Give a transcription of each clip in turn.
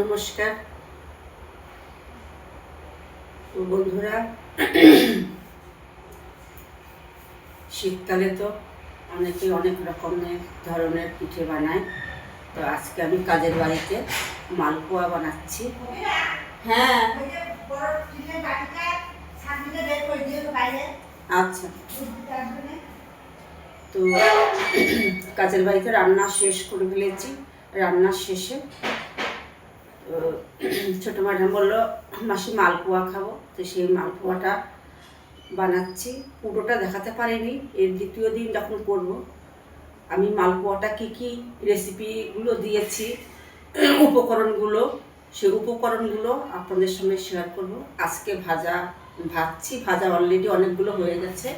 নমস্কার। বন্ধুরা, শীতকালে তো অনেকে অনেক রকমের ধরনের পিঠে বানায়। তো আজকে আমি কাজের বাড়িতে মালপোয়া বানাচ্ছি। হ্যাঁ। আচ্ছা। তো কাজের বাড়িতে রান্না শেষ করে ফেলেছি। রান্নার শেষে তো ছোটো ম্যাডাম বলল, মাসি মালপোয়া খাব। তো সেই মালপোয়াটা বানাচ্ছি। পুরোটা দেখাতে পারিনি। এর দ্বিতীয় দিন যখন করব, আমি মালপোয়াটা কী কী রেসিপিগুলো দিয়েছি, উপকরণগুলো, সেই উপকরণগুলো আপনাদের সঙ্গে শেয়ার করব। আজকে ভাজা, ভাজছি, ভাজা অলরেডি অনেকগুলো হয়ে গেছে।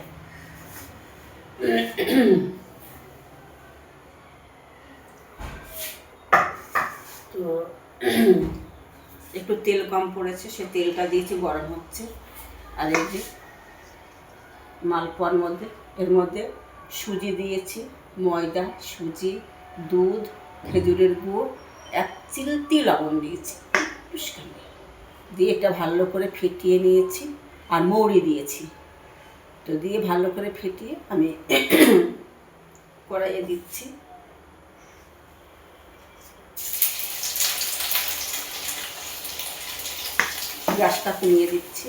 তো একটু তেল কম পড়েছে, সে তেলটা দিয়েছি, গরম হচ্ছে। আর এই যে মালপোয়ার মধ্যে, এর মধ্যে সুজি দিয়েছি, ময়দা, সুজি, দুধ, খেজুরের গুঁড়ো, এক চিলতি লবণ দিয়েছি। দিয়ে এটা ভালো করে ফেটিয়ে নিয়েছি, আর মৌরি দিয়েছি। তো দিয়ে ভালো করে ফেটিয়ে আমি কড়াইয়ে দিচ্ছি। গ্যাসটা কমিয়ে দিচ্ছি।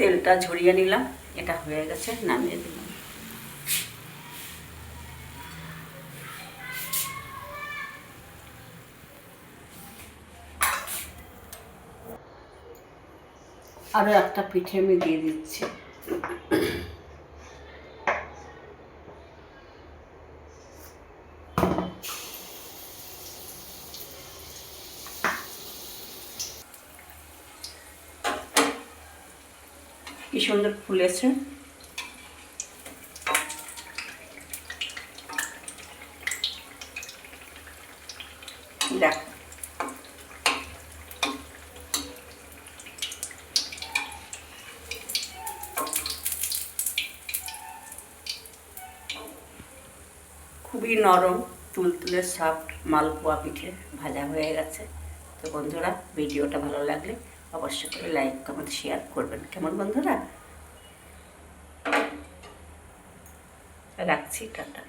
তেলটা ঝরিয়ে নিলাম এটা হয়ে গেছে নামিয়ে দিলাম। আরও একটা পিঠে আমি দিয়ে দিচ্ছি। কি সুন্দর ফুলেছে দেখ। খুবই নরম তুলতুলে সফট মালপোয়া পিঠে ভাজা হয়ে গেছে। তো বন্ধুরা, ভিডিওটা ভালো লাগলে অবশ্যই করে লাইক কমেন্ট শেয়ার করবেন। কেমন বন্ধুরা? রাখছি টাটা।